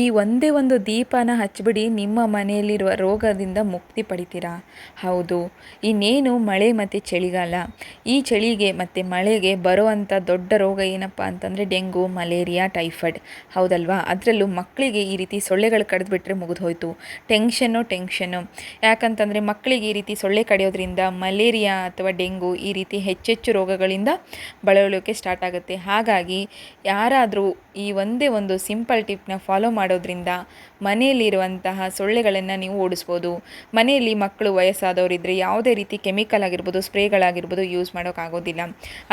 ಈ ಒಂದೇ ಒಂದು ದೀಪನ ಹಚ್ಚಿಬಿಡಿ ನಿಮ್ಮ ಮನೆಯಲ್ಲಿರುವ ರೋಗದಿಂದ ಮುಕ್ತಿ ಪಡಿತೀರಾ? ಹೌದು. ಇನ್ನೇನು ಮಳೆ ಮತ್ತು ಚಳಿಗಾಲ. ಈ ಚಳಿಗೆ ಮತ್ತು ಮಳೆಗೆ ಬರುವಂಥ ದೊಡ್ಡ ರೋಗ ಏನಪ್ಪ ಅಂತಂದರೆ ಡೆಂಗು, ಮಲೇರಿಯಾ, ಟೈಫಾಯ್ಡ್. ಹೌದಲ್ವಾ? ಅದರಲ್ಲೂ ಮಕ್ಕಳಿಗೆ ಈ ರೀತಿ ಸೊಳ್ಳೆಗಳು ಕಡಿದ್ಬಿಟ್ರೆ ಮುಗಿದು ಹೋಯಿತು ಟೆನ್ಷನ್ನು ಟೆನ್ಷನ್ನು. ಯಾಕಂತಂದರೆ ಮಕ್ಕಳಿಗೆ ಈ ರೀತಿ ಸೊಳ್ಳೆ ಕಡಿಯೋದ್ರಿಂದ ಮಲೇರಿಯಾ ಅಥವಾ ಡೆಂಗು ಈ ರೀತಿ ಹೆಚ್ಚೆಚ್ಚು ರೋಗಗಳಿಂದ ಬಳಲೋಕೆ ಸ್ಟಾರ್ಟ್ ಆಗುತ್ತೆ. ಹಾಗಾಗಿ ಯಾರಾದರೂ ಈ ಒಂದೇ ಒಂದು ಸಿಂಪಲ್ ಟಿಪ್ನ ಫಾಲೋ ಮಾಡೋದ್ರಿಂದ ಮನೆಯಲ್ಲಿರುವಂತಹ ಸೊಳ್ಳೆಗಳನ್ನು ನೀವು ಓಡಿಸ್ಬೋದು. ಮನೆಯಲ್ಲಿ ಮಕ್ಕಳು ವಯಸ್ಸಾದವರಿದ್ದರೆ ಯಾವುದೇ ರೀತಿ ಕೆಮಿಕಲ್ ಆಗಿರ್ಬೋದು, ಸ್ಪ್ರೇಗಳಾಗಿರ್ಬೋದು ಯೂಸ್ ಮಾಡೋಕ್ಕಾಗೋದಿಲ್ಲ.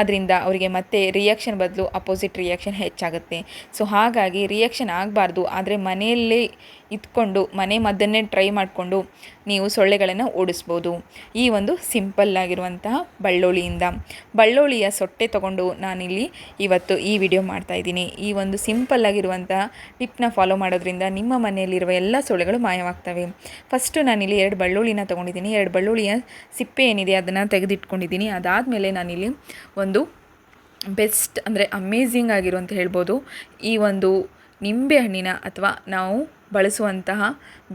ಅದರಿಂದ ಅವರಿಗೆ ಮತ್ತೆ ರಿಯಾಕ್ಷನ್ ಬದಲು ಅಪೋಸಿಟ್ ರಿಯಾಕ್ಷನ್ ಹೆಚ್ಚಾಗುತ್ತೆ. ಸೊ ಹಾಗಾಗಿ ರಿಯಾಕ್ಷನ್ ಆಗಬಾರ್ದು. ಆದರೆ ಮನೆಯಲ್ಲೇ ಇದ್ಕೊಂಡು ಮನೆ ಮದ್ದನ್ನೇ ಟ್ರೈ ಮಾಡಿಕೊಂಡು ನೀವು ಸೊಳ್ಳೆಗಳನ್ನು ಓಡಿಸ್ಬೋದು. ಈ ಒಂದು ಸಿಂಪಲ್ ಆಗಿರುವಂತಹ ಬಳ್ಳೋಳಿಯಿಂದ. ಬಳ್ಳೋಳಿಯ ಸೊಟ್ಟೆ ತಗೊಂಡು ನಾನಿಲ್ಲಿ ಇವತ್ತು ಈ ವಿಡಿಯೋ ಮಾಡ್ತಾ ಇದ್ದೀನಿ. ಈ ಒಂದು ಸಿಂಪಲ್ ಆಗಿರುವಂತಹ ಟಿಪ್ನ ಫಾಲೋ ಮಾಡೋದ್ರಿಂದ ನಿಮ್ಮ ಮನೆಯಲ್ಲಿರುವ ಎಲ್ಲ ಸೊಳ್ಳೆಗಳು ಮಾಯವಾಗ್ತವೆ. ಫಸ್ಟು ನಾನಿಲ್ಲಿ ಎರಡು ಬಳ್ಳೋಳಿನ ತೊಗೊಂಡಿದ್ದೀನಿ. ಎರಡು ಬಳ್ಳುಳ್ಳಿಯ ಸಿಪ್ಪೆ ಏನಿದೆ ಅದನ್ನು ತೆಗೆದಿಟ್ಕೊಂಡಿದ್ದೀನಿ. ಅದಾದಮೇಲೆ ನಾನಿಲ್ಲಿ ಒಂದು ಬೆಸ್ಟ್ ಅಂದರೆ ಅಮೇಝಿಂಗ್ ಆಗಿರುವಂತ ಹೇಳ್ಬೋದು. ಈ ಒಂದು ನಿಂಬೆ ಹಣ್ಣಿನ ಅಥವಾ ನಾವು ಬಳಸುವಂತಹ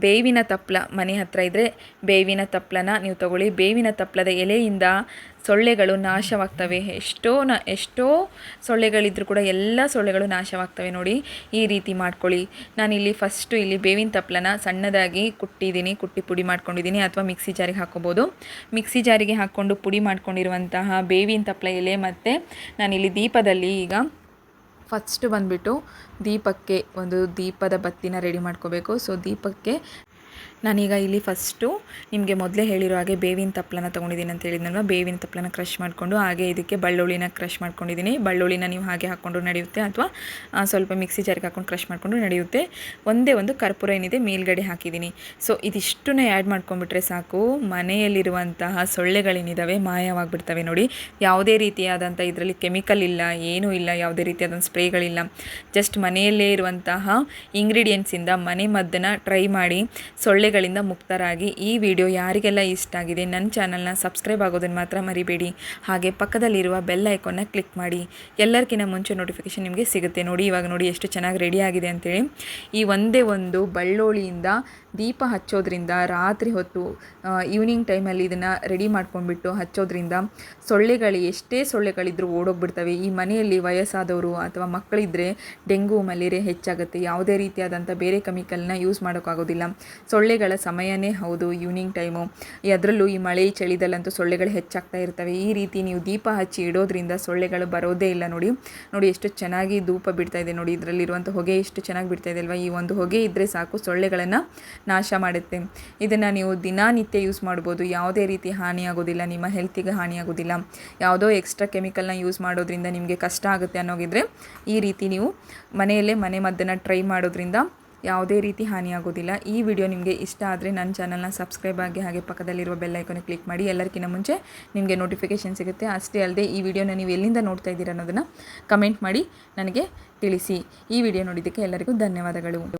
ಬೇವಿನ ತಪ್ಪಲ ಮನೆ ಹತ್ತಿರ ಇದ್ದರೆ ಬೇವಿನ ತಪ್ಪಲನ ನೀವು ತಗೊಳ್ಳಿ. ಬೇವಿನ ತಪ್ಪಲದ ಎಲೆಯಿಂದ ಸೊಳ್ಳೆಗಳು ನಾಶವಾಗ್ತವೆ. ಎಷ್ಟೋ ನ, ಎಷ್ಟೋ ಸೊಳ್ಳೆಗಳಿದ್ದರೂ ಕೂಡ ಎಲ್ಲ ಸೊಳ್ಳೆಗಳು ನಾಶವಾಗ್ತವೆ ನೋಡಿ. ಈ ರೀತಿ ಮಾಡ್ಕೊಳ್ಳಿ. ನಾನಿಲ್ಲಿ ಫಸ್ಟು ಇಲ್ಲಿ ಬೇವಿನ ತಪ್ಪಲನ ಸಣ್ಣದಾಗಿ ಕುಟ್ಟಿದ್ದೀನಿ, ಕುಟ್ಟಿ ಪುಡಿ ಮಾಡ್ಕೊಂಡಿದ್ದೀನಿ ಅಥವಾ ಮಿಕ್ಸಿ ಜಾರಿಗೆ ಹಾಕ್ಕೋಬೋದು. ಮಿಕ್ಸಿ ಜಾರಿಗೆ ಹಾಕ್ಕೊಂಡು ಪುಡಿ ಮಾಡ್ಕೊಂಡಿರುವಂತಹ ಬೇವಿನ ತಪ್ಪಲ ಎಲೆ ಮತ್ತು ನಾನಿಲ್ಲಿ ದೀಪದಲ್ಲಿ ಈಗ ಫಸ್ಟು ಬಂದುಬಿಟ್ಟು ದೀಪಕ್ಕೆ ಒಂದು ದೀಪದ ಬತ್ತಿನ ರೆಡಿ ಮಾಡ್ಕೋಬೇಕು. ಸೊ ದೀಪಕ್ಕೆ ನಾನೀಗ ಇಲ್ಲಿ ಫಸ್ಟು ನಿಮಗೆ ಮೊದಲೇ ಹೇಳಿರೋ ಹಾಗೆ ಬೇವಿನ ತಪ್ಪಲನ ತೊಗೊಂಡಿದ್ದೀನಿ ಅಂತ ಹೇಳಿದ್ನಲ್ವ? ಬೇವಿನ ತಪ್ಪಲನ ಕ್ರಷ್ ಮಾಡಿಕೊಂಡು ಹಾಗೆ ಇದಕ್ಕೆ ಬೆಳ್ಳುಳ್ಳಿನ ಕ್ರಷ್ ಮಾಡ್ಕೊಂಡಿದ್ದೀನಿ. ಬಳ್ಳುಳ್ಳಿನ ನೀವು ಹಾಗೆ ಹಾಕ್ಕೊಂಡು ನಡೆಯುತ್ತೆ ಅಥವಾ ಸ್ವಲ್ಪ ಮಿಕ್ಸಿ ಜಾರಿಗೆ ಹಾಕ್ಕೊಂಡು ಕ್ರಷ್ ಮಾಡಿಕೊಂಡು ನಡೆಯುತ್ತೆ. ಒಂದೇ ಒಂದು ಕರ್ಪೂರ ಏನಿದೆ ಮೇಲ್ಗಡೆ ಹಾಕಿದ್ದೀನಿ. ಸೊ ಇದಿಷ್ಟನ್ನೇ ಆ್ಯಡ್ ಮಾಡ್ಕೊಂಡ್ಬಿಟ್ರೆ ಸಾಕು. ಮನೆಯಲ್ಲಿರುವಂತಹ ಸೊಳ್ಳೆಗಳೇನಿದ್ದಾವೆ ಮಾಯವಾಗಿಬಿಡ್ತವೆ ನೋಡಿ. ಯಾವುದೇ ರೀತಿಯಾದಂಥ ಇದರಲ್ಲಿ ಕೆಮಿಕಲ್ ಇಲ್ಲ, ಏನೂ ಇಲ್ಲ, ಯಾವುದೇ ರೀತಿಯಾದಂಥ ಸ್ಪ್ರೇಗಳಿಲ್ಲ. ಜಸ್ಟ್ ಮನೆಯಲ್ಲೇ ಇರುವಂತಹ ಇಂಗ್ರೀಡಿಯೆಂಟ್ಸಿಂದ ಮನೆ ಮದ್ದನ್ನು ಟ್ರೈ ಮಾಡಿ, ಸೊಳ್ಳೆ ಗಳಿಂದ ಮುಕ್ತರಾಗಿ ಈ ವಿಡಿಯೋ ಯಾರಿಗೆಲ್ಲ ಇಷ್ಟ ಆಗಿದೆ, ನನ್ನ ಚಾನಲ್ನ ಸಬ್ಸ್ಕ್ರೈಬ್ ಆಗೋದನ್ನು ಮಾತ್ರ ಮರಿಬೇಡಿ. ಹಾಗೆ ಪಕ್ಕದಲ್ಲಿರುವ ಬೆಲ್ ಐಕಾನ್ನ ಕ್ಲಿಕ್ ಮಾಡಿ. ಎಲ್ಲರಿಗಿಂತ ಮುಂಚೆ ನೋಟಿಫಿಕೇಶನ್ ನಿಮಗೆ ಸಿಗುತ್ತೆ. ನೋಡಿ, ಇವಾಗ ನೋಡಿ ಎಷ್ಟು ಚೆನ್ನಾಗಿ ರೆಡಿ ಆಗಿದೆ ಅಂತೇಳಿ. ಈ ಒಂದೇ ಒಂದು ಬಳ್ಳೋಳಿಯಿಂದ ದೀಪ ಹಚ್ಚೋದ್ರಿಂದ ರಾತ್ರಿ ಹೊತ್ತು ಈವ್ನಿಂಗ್ ಟೈಮಲ್ಲಿ ಇದನ್ನು ರೆಡಿ ಮಾಡ್ಕೊಂಡ್ಬಿಟ್ಟು ಹಚ್ಚೋದ್ರಿಂದ ಸೊಳ್ಳೆಗಳು, ಎಷ್ಟೇ ಸೊಳ್ಳೆಗಳಿದ್ರೂ ಓಡೋಗ್ಬಿಡ್ತವೆ. ಈ ಮನೆಯಲ್ಲಿ ವಯಸ್ಸಾದವರು ಅಥವಾ ಮಕ್ಕಳಿದ್ದರೆ ಡೆಂಗು, ಮಲೇರಿಯಾ ಹೆಚ್ಚಾಗುತ್ತೆ. ಯಾವುದೇ ರೀತಿಯಾದಂಥ ಬೇರೆ ಕೆಮಿಕಲ್ನ ಯೂಸ್ ಮಾಡೋಕ್ಕಾಗೋದಿಲ್ಲ. ಸೊಳ್ಳೆಗಳ ಸಮಯನೇ ಹೌದು ಈವ್ನಿಂಗ್ ಟೈಮು ಅದರಲ್ಲೂ ಈ ಮಳೆ ಚಳಿದಲ್ಲಂತೂ ಸೊಳ್ಳೆಗಳು ಹೆಚ್ಚಾಗ್ತಾ ಇರ್ತವೆ. ಈ ರೀತಿ ನೀವು ದೀಪ ಹಚ್ಚಿ ಇಡೋದ್ರಿಂದ ಸೊಳ್ಳೆಗಳು ಬರೋದೇ ಇಲ್ಲ ನೋಡಿ. ನೋಡಿ ಎಷ್ಟು ಚೆನ್ನಾಗಿ ಧೂಪ ಬಿಡ್ತಾ ಇದೆ ನೋಡಿ. ಇದರಲ್ಲಿರುವಂಥ ಹೊಗೆ ಎಷ್ಟು ಚೆನ್ನಾಗಿ ಬಿಡ್ತಾ ಇದೆ ಅಲ್ವಾ? ಈ ಒಂದು ಹೊಗೆ ಇದ್ದರೆ ಸಾಕು, ಸೊಳ್ಳೆಗಳನ್ನು ನಾಶ ಮಾಡುತ್ತೆ. ಇದನ್ನು ನೀವು ದಿನನಿತ್ಯ ಯೂಸ್ ಮಾಡ್ಬೋದು. ಯಾವುದೇ ರೀತಿ ಹಾನಿಯಾಗೋದಿಲ್ಲ, ನಿಮ್ಮ ಹೆಲ್ತಿಗೆ ಹಾನಿಯಾಗೋದಿಲ್ಲ. ಯಾವುದೋ ಎಕ್ಸ್ಟ್ರಾ ಕೆಮಿಕಲ್ನ ಯೂಸ್ ಮಾಡೋದ್ರಿಂದ ನಿಮಗೆ ಕಷ್ಟ ಆಗುತ್ತೆ ಅನ್ನೋಗಿದ್ರೆ ಈ ರೀತಿ ನೀವು ಮನೆಯಲ್ಲೇ ಮನೆ ಮದ್ದನ್ನು ಟ್ರೈ ಮಾಡೋದ್ರಿಂದ ಯಾವುದೇ ರೀತಿ ಹಾನಿಯಾಗೋದಿಲ್ಲ. ಈ ವಿಡಿಯೋ ನಿಮಗೆ ಇಷ್ಟ ಆದರೆ ನನ್ನ ಚಾನಲ್ನ ಸಬ್ಸ್ಕ್ರೈಬ್ ಆಗಿ ಹಾಗೆ ಪಕ್ಕದಲ್ಲಿರುವ ಬೆಲ್ ಐಕನ್ ಕ್ಲಿಕ್ ಮಾಡಿ ಎಲ್ಲರಿಗಿಂತ ಮುಂಚೆ ನಿಮಗೆ ನೋಟಿಫಿಕೇಷನ್ ಸಿಗುತ್ತೆ. ಅಷ್ಟೇ ಅಲ್ಲದೆ ಈ ವಿಡಿಯೋನ ನೀವು ಎಲ್ಲಿಂದ ನೋಡ್ತಾ ಇದ್ದೀರ ಅನ್ನೋದನ್ನು ಕಮೆಂಟ್ ಮಾಡಿ, ನನಗೆ ತಿಳಿಸಿ. ಈ ವಿಡಿಯೋ ನೋಡಿದ್ದಕ್ಕೆ ಎಲ್ಲರಿಗೂ ಧನ್ಯವಾದಗಳು.